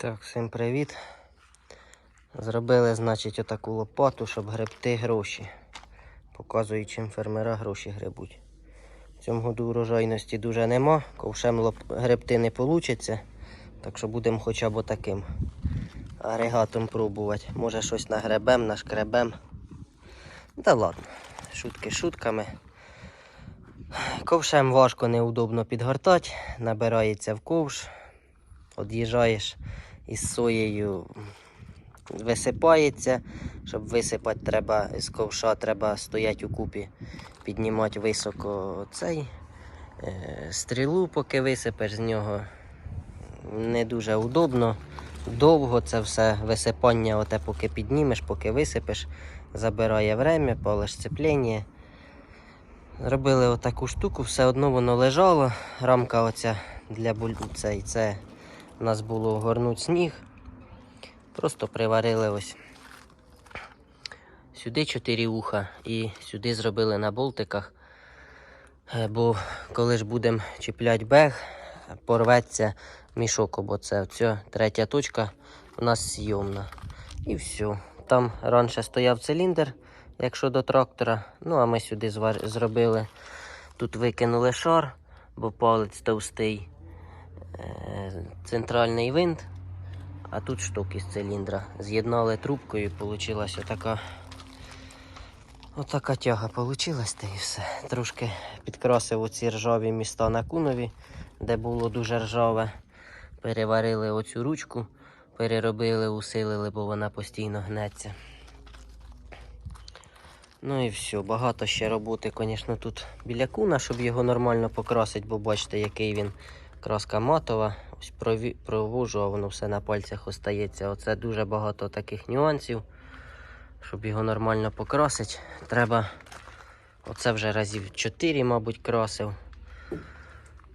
Так, всім привіт. Зробили, значить, отаку лопату, щоб гребти гроші. Показую, чим фермера гроші гребуть. В цьому году урожайності дуже нема, ковшем лоп... гребти не вийде. Так що будемо хоча б отаким агрегатом пробувати. Може щось нагребем, нашкребем. Да ладно, шутки шутками. Ковшем важко, неудобно підгортати, набирається в ковш, од'їжджаєш із соєю, висипається. Щоб висипати, треба з ковша треба стояти у купі, піднімати високо цей е, стрілу, поки висипеш з нього. Не дуже удобно. Довго це все висипання, оте поки піднімеш, поки висипеш, забирає время, палиш сцеплення. Зробили отаку штуку, все одно воно лежало. Рамка оця для буль... цей, це у нас було горнуть сніг. Просто приварили ось сюди чотири уха і сюди зробили на болтиках. Е, Бо коли ж будемо чіпляти бег, порветься мішок, бо це оця третя точка у нас зйомна. І все. Там раніше стояв циліндр, якщо до трактора. Ну а ми сюди зробили. Тут викинули шар, бо палець товстий. Е, Центральний винт, а тут шток із циліндра. З'єднали трубкою і вийшла отака. Отака тяга вийшла, та і все. Трошки підкрасив оці ржаві міста на кунові, де було дуже ржаве. Переварили оцю ручку, переробили, усилили, бо вона постійно гнеться. Ну і все, багато ще роботи, звісно, тут біля куна, щоб його нормально покрасити, бо бачите, який він краска матова. Ось провожу, а воно все на пальцях остається. Оце дуже багато таких нюансів. Щоб його нормально покрасити, треба. Оце вже разів 4, мабуть, красив.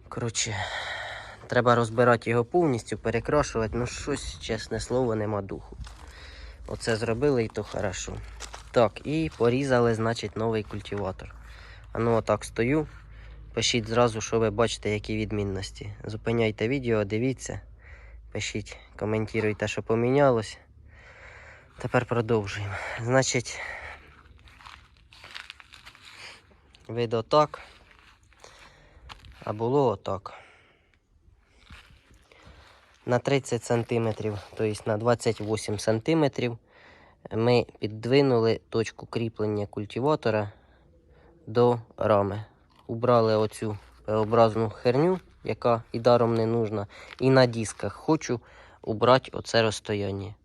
Коротше, треба розбирати його повністю, перекрашувати. Ну, щось, чесне слово, нема духу. Оце зробили і то хорошо. Так, і порізали, значить, новий культиватор. А ну отак стою. Пишіть зразу, що ви бачите, які відмінності. Зупиняйте відео, дивіться. Пишіть, коментуйте, що помінялось. Тепер продовжуємо. Значить, вид отак. А було отак. На 30 см, тобто на 28 см, ми піддвинули точку кріплення культиватора до рами. Убрали оцю П-образну херню, яка і даром не нужна. І на дисках хочу убрати оце розстояння.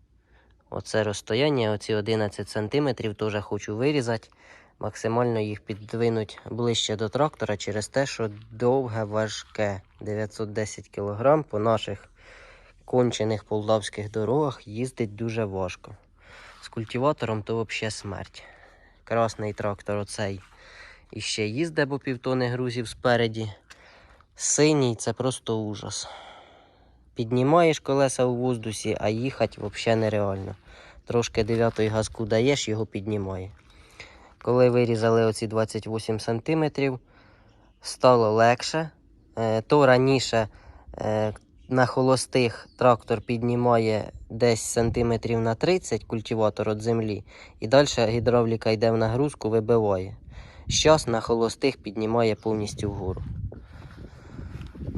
Оце розстояння, оці 11 см теж хочу вирізати. Максимально їх піддвинути ближче до трактора через те, що довге важке. 910 кг по наших кончених полтавських дорогах їздить дуже важко. З культиватором то взагалі смерть. Красний трактор оцей іще їздить, бо півтони грузів спереді. Синій це просто ужас. Піднімаєш колеса у воздусі, а їхати взагалі нереально. Трошки дев'ятої газку даєш, його піднімає. Коли вирізали оці 28 см, стало легше. Е, То раніше е, на холостих трактор піднімає десь сантиметрів на 30 культиватор від землі, і далі гідравліка йде в нагрузку, вибиває. Щас на холостих піднімає повністю вгору.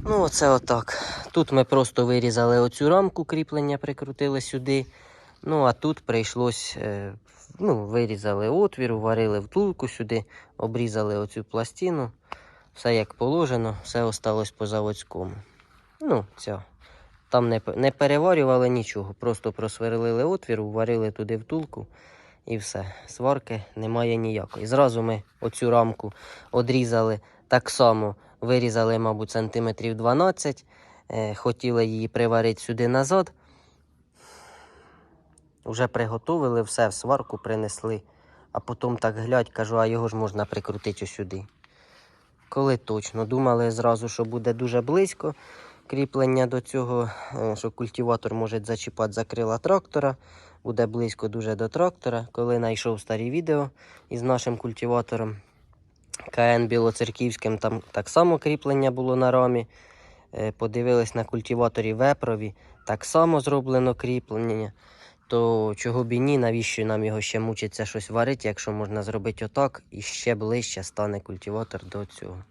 Ну, оце отак. Тут ми просто вирізали оцю рамку, кріплення прикрутили сюди. Ну, а тут прийшлось, е, ну, вирізали отвір, варили втулку сюди, обрізали оцю пластину. Все як положено, все осталось по заводському. Ну, ця. Там не, не переварювали нічого, просто просверлили отвір, варили туди втулку і все. Сварки немає ніякої. Зразу ми оцю рамку одрізали так само, вирізали, мабуть, сантиметрів 12. Е, хотіли її приварити сюди назад. Вже приготовили, все в сварку принесли. А потім так глядь, кажу, а його ж можна прикрутити сюди. Коли точно. Думали зразу, що буде дуже близько кріплення до цього, е, що культиватор може зачіпати за крила трактора. Буде близько дуже до трактора. Коли знайшов старі відео із нашим культиватором КН Білоцерківським, там так само кріплення було на рамі. е, подивились на культиваторі вепрові, так само зроблено кріплення. То чого б і ні, навіщо нам його ще мучиться щось варити, якщо можна зробити отак і ще ближче стане культиватор до цього.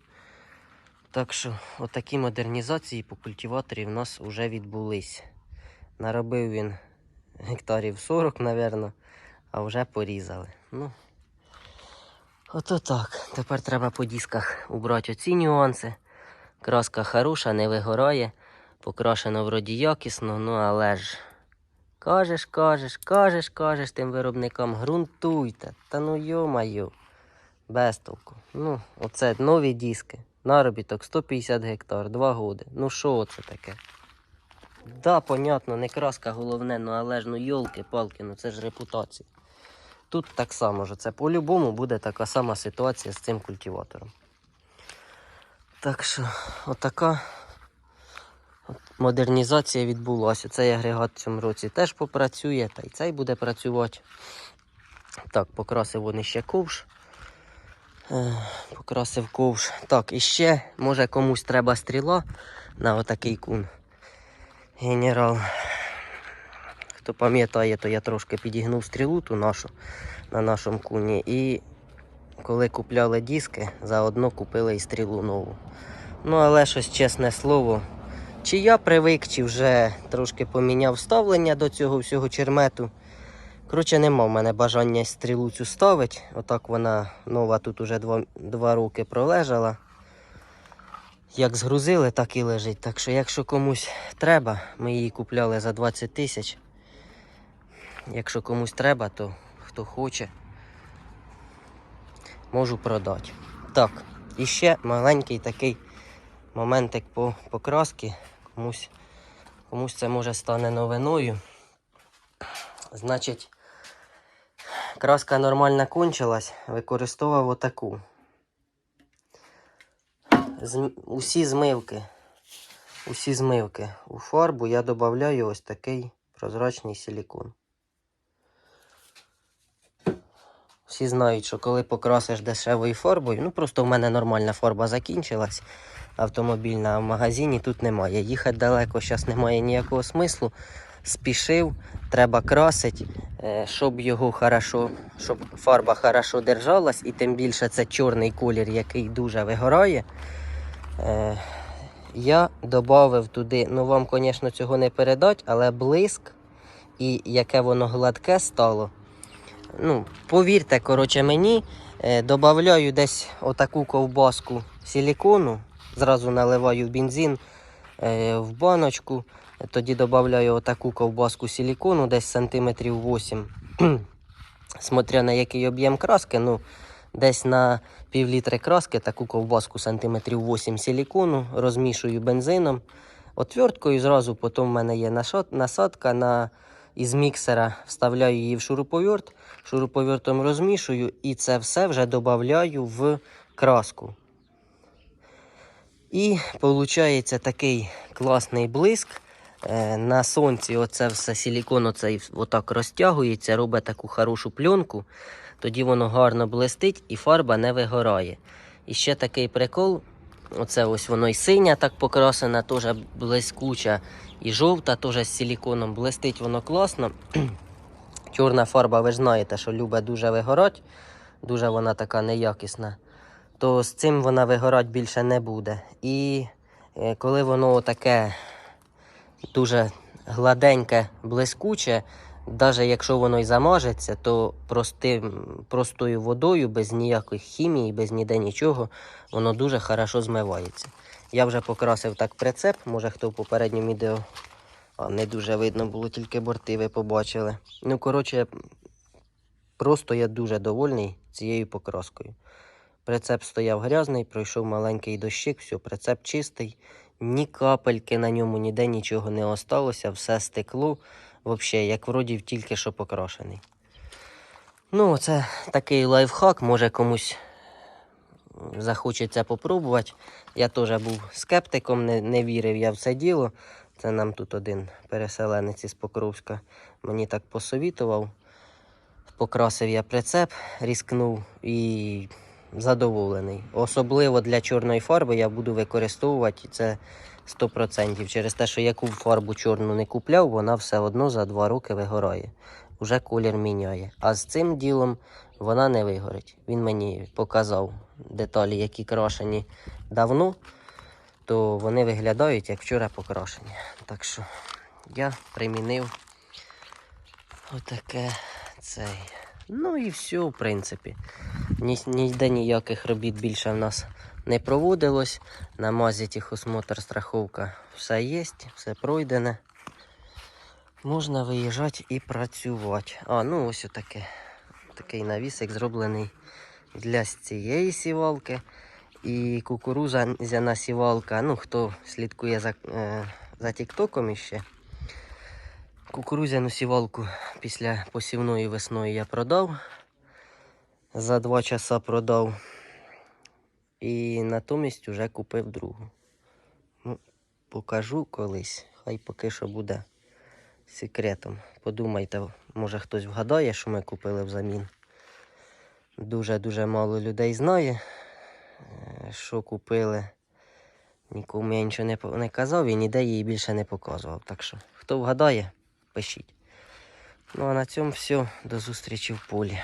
Так що, отакі модернізації по культиваторі в нас вже відбулись. Наробив він гектарів 40, напевно, а вже порізали. Ну, ото так. Тепер треба по дисках убрати оці нюанси. Краска хороша, не вигорає. Покрашено вроді якісно, ну але ж. Кажеш, кажеш, кажеш, кажеш тим виробникам, ґрунтуйте. Та ну йо-майо. Без толку. Ну, оце нові диски. Наробіток 150 гектар, 2 годи. Ну що це таке? Да, понятно, не краска головне, ну але ж ну йолки-палки, ну це ж репутація. Тут так само ж, це по-любому буде така сама ситуація з цим культиватором. Так що, отака от модернізація відбулася. Цей агрегат в цьому році теж попрацює, та й цей буде працювати. Так, покрасив вони ще ковш. Е, Покрасив ковш. Так, і ще, може комусь треба стріла на отакий кун. Генерал. Хто пам'ятає, то я трошки підігнув стрілу ту нашу на нашому куні. І коли купляли диски, заодно купили і стрілу нову. Ну, але щось чесне слово. Чи я привик, чи вже трошки поміняв ставлення до цього всього чермету. Коротше, нема в мене бажання стрілу цю ставити. Отак вона нова тут уже два, два роки пролежала. Як згрузили, так і лежить. Так що, якщо комусь треба, ми її купляли за 20 тисяч. Якщо комусь треба, то хто хоче, можу продати. Так, і ще маленький такий моментик по покраски. Комусь, комусь це може стане новиною. Значить, краска нормально кончилась, використовував отаку. Усі змивки. Усі змивки. У фарбу я додаю ось такий прозрачний силікон. Всі знають, що коли покрасиш дешевою фарбою, ну просто в мене нормальна фарба закінчилась автомобільна, а в магазині тут немає. Їхати далеко зараз немає ніякого смислу. Спішив, треба красити, е, щоб його хорошо, щоб фарба хорошо держалась, і тим більше це чорний колір, який дуже вигорає. Е, Я додав туди, ну вам, звісно, цього не передать, але блиск і яке воно гладке стало. Ну, повірте, коротше, мені е, додаю десь отаку ковбаску силікону, зразу наливаю бензин е, в баночку, тоді додаю отаку ковбаску силікону, десь сантиметрів 8. Смотря на який об'єм краски, ну, десь на пів літри краски таку ковбаску сантиметрів 8 силікону, розмішую бензином, отверткою зразу, потім в мене є насадка на, із міксера, вставляю її в шуруповерт, шуруповертом розмішую і це все вже додаю в краску. І виходить такий класний блиск. Е, На сонці оце все силікон оцей отак розтягується, робить таку хорошу пленку. Тоді воно гарно блистить і фарба не вигорає. І ще такий прикол. Оце ось воно і синя так покрасена, теж блискуча, і жовта теж з силіконом. Блистить воно класно. Чорна фарба, ви знаєте, що любить дуже вигорати. Дуже вона така неякісна. То з цим вона вигорати більше не буде. І е, коли воно таке дуже гладеньке, блискуче, навіть якщо воно й замажеться, то простим, простою водою, без ніякої хімії, без ніде нічого, воно дуже хорошо змивається. Я вже покрасив так прицеп, може хто в попередньому відео а, не дуже видно було, тільки борти ви побачили. Ну, коротше, просто я дуже довольний цією покраскою. Прицеп стояв грязний, пройшов маленький дощик, все, прицеп чистий, ні капельки на ньому, ніде нічого не осталося, все стекло. Взагалі, як вроді тільки що покрашений. Ну, це такий лайфхак, може комусь захочеться попробувати. Я теж був скептиком, не, не вірив я в це діло. Це нам тут один переселенець із Покровська мені так посовітував. Покрасив я прицеп, різкнув і задоволений. Особливо для чорної фарби я буду використовувати це 100%. Через те, що яку фарбу чорну не купляв, вона все одно за 2 роки вигорає. Уже колір міняє. А з цим ділом вона не вигорить. Він мені показав деталі, які крашені давно, то вони виглядають як вчора покрашені. Так що я примінив отаке цей. Ну і все, в принципі. Ні, ніде ніяких робіт більше в нас не проводилось. На мазі тихосмотр страховка все є, все пройдене. Можна виїжджати і працювати. А, ну ось отаке. Такий навісик зроблений для цієї сівалки. І кукурузяна сівалка. Ну, хто слідкує за, е, за Тіктоком іще. Кукурузяну сівалку після посівної весною я продав. За два часа продав. І натомість вже купив другу. Ну, покажу колись. Хай поки що буде секретом. Подумайте, може хтось вгадає, що ми купили взамін. Дуже-дуже мало людей знає, е, що купили. Нікому я нічого не, не казав і ніде її більше не показував. Так що, хто вгадає, пишіть. Ну а на цьому все. До зустрічі в полі.